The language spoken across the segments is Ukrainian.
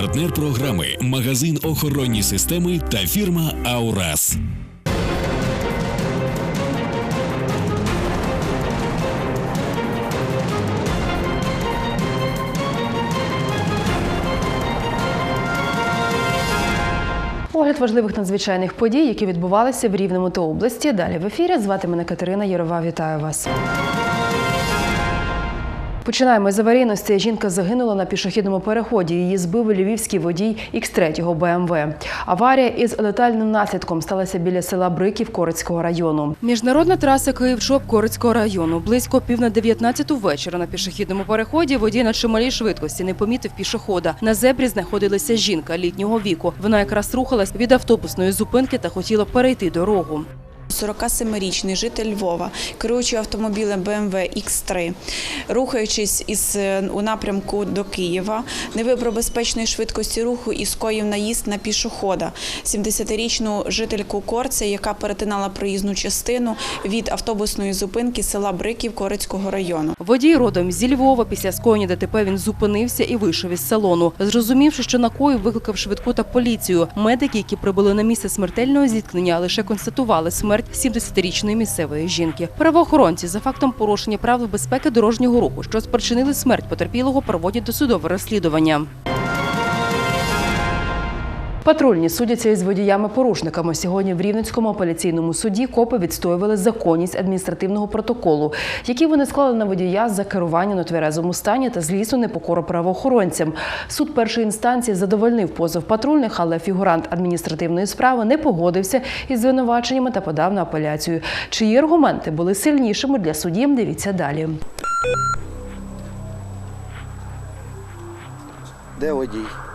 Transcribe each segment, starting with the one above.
Партнер програми магазин охоронні системи та фірма Аурас. Огляд важливих надзвичайних подій, які відбувалися в Рівному та області. Далі в ефірі. Звати мене Катерина Єрова. Вітаю вас. Починаємо з аварійності. Жінка загинула на пішохідному переході. Її збив львівський водій X3 БМВ. Аварія із летальним наслідком сталася біля села Бриків Корицького району. Міжнародна траса Київ-Чоп Корицького району. Близько пів на 19 вечора на пішохідному переході водій на чималій швидкості не помітив пішохода. На зебрі знаходилася жінка літнього віку. Вона якраз рухалась від автобусної зупинки та хотіла перейти дорогу. 47-річний житель Львова, керуючи автомобілем BMW X3, рухаючись із е, у напрямку до Києва, не вибрав безпечної швидкості руху і скоїв наїзд на пішохода. 70-річну жительку Корця, яка перетинала проїзну частину від автобусної зупинки села Бриків Корицького району. Водій родом зі Львова після скоєння ДТП він зупинився і вийшов із салону. Зрозумівши, що накоїв, викликав швидку та поліцію. Медики, які прибули на місце смертельного зіткнення, лише констатували смерть 70-річної місцевої жінки. Правоохоронці за фактом порушення правил безпеки дорожнього руху, що спричинили смерть потерпілого, проводять досудове розслідування. Патрульні судяться із водіями-порушниками. Сьогодні в Рівненському апеляційному суді копи відстоювали законність адміністративного протоколу, який вони склали на водія за керування на тверезому стані та злісну непокору правоохоронцям. Суд першої інстанції задовольнив позов патрульних, але фігурант адміністративної справи не погодився із звинуваченнями та подав на апеляцію. Чиї аргументи були сильнішими для судді? Дивіться далі. Де водій?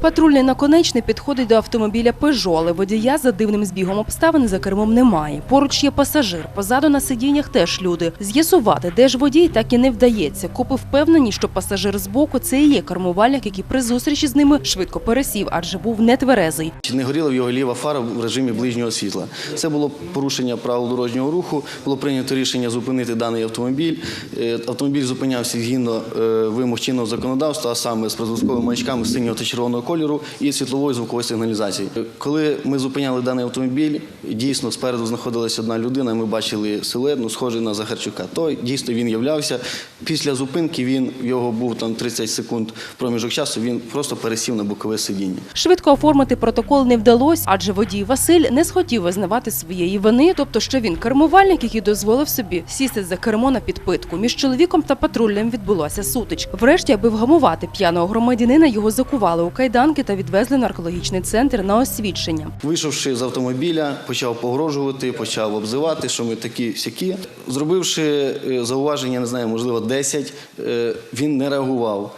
Патрульний наконечний підходить до автомобіля Пежо, але водія за дивним збігом обставин за кермом немає. Поруч є пасажир, позаду на сидіннях теж люди. З'ясувати, де ж водій, так і не вдається. Копи впевнені, що пасажир збоку це і є кермувальник, який при зустрічі з ними швидко пересів, адже був нетверезий. Не горіла в його ліва фара в режимі ближнього світла? Це було порушення правил дорожнього руху. Було прийнято рішення зупинити даний автомобіль. Е, Автомобіль зупинявся згідно е, вимог чинного законодавства, а саме з призвуковими маячками синього та червоного кольору і світлової звукової сигналізації. Коли ми зупиняли даний автомобіль, дійсно спереду знаходилася одна людина. Ми бачили силует, ну, схожий на Захарчука. То дійсно він являвся. Після зупинки він його був там 30 секунд проміжок часу. Він просто пересів на бокове сидіння. Швидко оформити протокол не вдалося, адже водій Василь не схотів визнавати своєї вини, тобто що він кермувальник, який дозволив собі сісти за кермо на підпитку. Між чоловіком та патрульним відбулася сутичка. Врешті, аби вгамувати п'яного громадянина, його закували у кайданки та відвезли в наркологічний центр на освідчення. Вийшовши з автомобіля, почав погрожувати, почав обзивати, що ми такі сякі. Зробивши е, зауваження, не знаю, можливо, 10, е, він не реагував,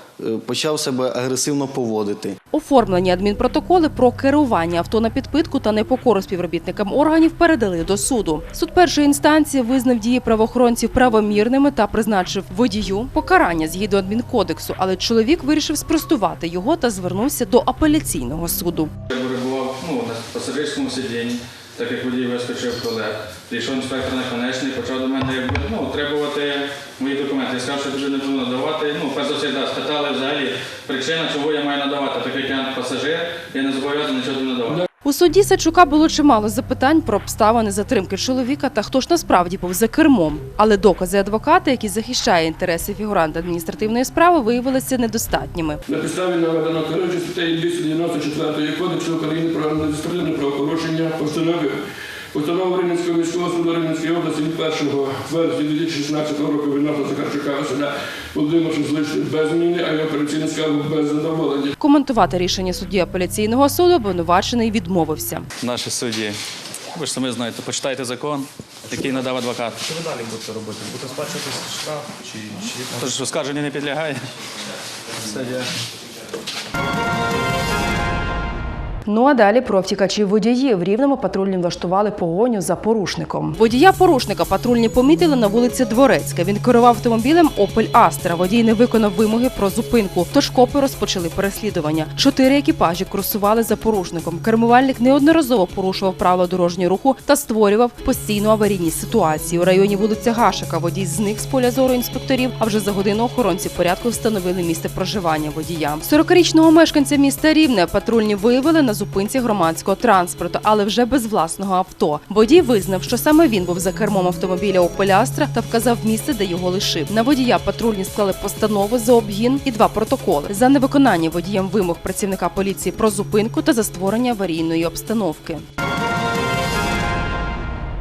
почав себе агресивно поводити. Оформлені адмінпротоколи про керування авто на підпитку та непокору співробітникам органів передали до суду. Суд першої інстанції визнав дії правоохоронців правомірними та призначив водію покарання згідно адмінкодексу, але чоловік вирішив спростувати його та звернувся до апеляційного суду. Я перебував ну, на пасажирському сидінні, так як водій вискочив колег. Прийшов інспектор наконечний, почав до мене якби, ну, требувати мої документи. Я сказав, що тобі не повинно надавати. Ну, перш за все, да, спитали взагалі причина, чого я маю надавати, так як я пасажир, я не зобов'язаний нічого надавати. У суді Сачука було чимало запитань про обставини затримки чоловіка та хто ж насправді був за кермом. Але докази адвоката, які захищає інтереси фігуранта адміністративної справи, виявилися недостатніми. На підставі наведено керуючи статтею 294 Кодексу України про адміністративне правопорушення постановив Постанову Рівненського міського суду Рівненської області від 1 вересня 2016 року відносно Захарчука Василя Володимировича залишити без зміни, а його операційний скаргу без задоволення. Коментувати рішення судді апеляційного суду обвинувачений відмовився. Наші судді, ви ж самі знаєте, почитайте закон, який надав адвокат. Що ви далі будете робити? Будете сплачувати штраф чи, чи Тож оскарження не підлягає. Все, дякую. Ну а далі про втікачів водіїв. В Рівному патрульні влаштували погоню за порушником. Водія порушника патрульні помітили на вулиці Дворецька. Він керував автомобілем Opel Astra. Водій не виконав вимоги про зупинку. Тож копи розпочали переслідування. Чотири екіпажі курсували за порушником. Кермувальник неодноразово порушував правила дорожнього руху та створював постійну аварійні ситуації. У районі вулиця Гашика водій зник з поля зору інспекторів. А вже за годину охоронці порядку встановили місце проживання водія. 40-річного мешканця міста Рівне патрульні виявили на зупинці громадського транспорту, але вже без власного авто. Водій визнав, що саме він був за кермом автомобіля у Astra та вказав місце, де його лишив. На водія патрульні склали постанову за обгін і два протоколи за невиконання водієм вимог працівника поліції про зупинку та за створення аварійної обстановки.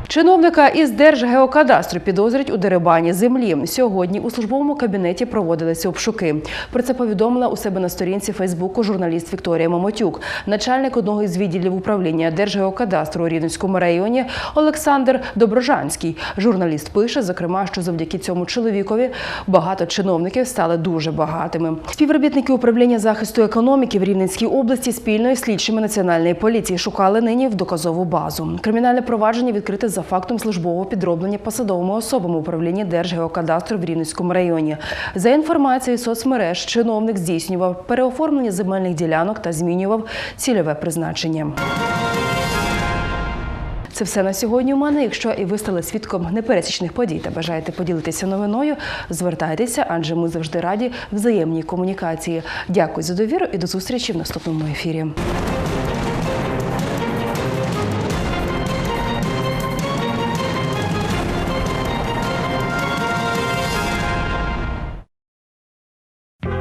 Чиновника із Держгеокадастру підозрюють у дерибані землі. Сьогодні у службовому кабінеті проводилися обшуки. Про це повідомила у себе на сторінці Фейсбуку журналіст Вікторія Момотюк. Начальник одного із відділів управління Держгеокадастру у Рівненському районі Олександр Доброжанський. Журналіст пише, зокрема, що завдяки цьому чоловікові багато чиновників стали дуже багатими. Співробітники управління захисту економіки в Рівненській області спільно із слідчими національної поліції шукали нині в доказову базу. Кримінальне провадження відкрите за фактом службового підроблення посадовими особами управління Держгеокадастру в Рівненському районі. За інформацією соцмереж, чиновник здійснював переоформлення земельних ділянок та змінював цільове призначення. Це все на сьогодні. У мене. Якщо і ви стали свідком непересічних подій та бажаєте поділитися новиною, звертайтеся, адже ми завжди раді взаємній комунікації. Дякую за довіру і до зустрічі в наступному ефірі.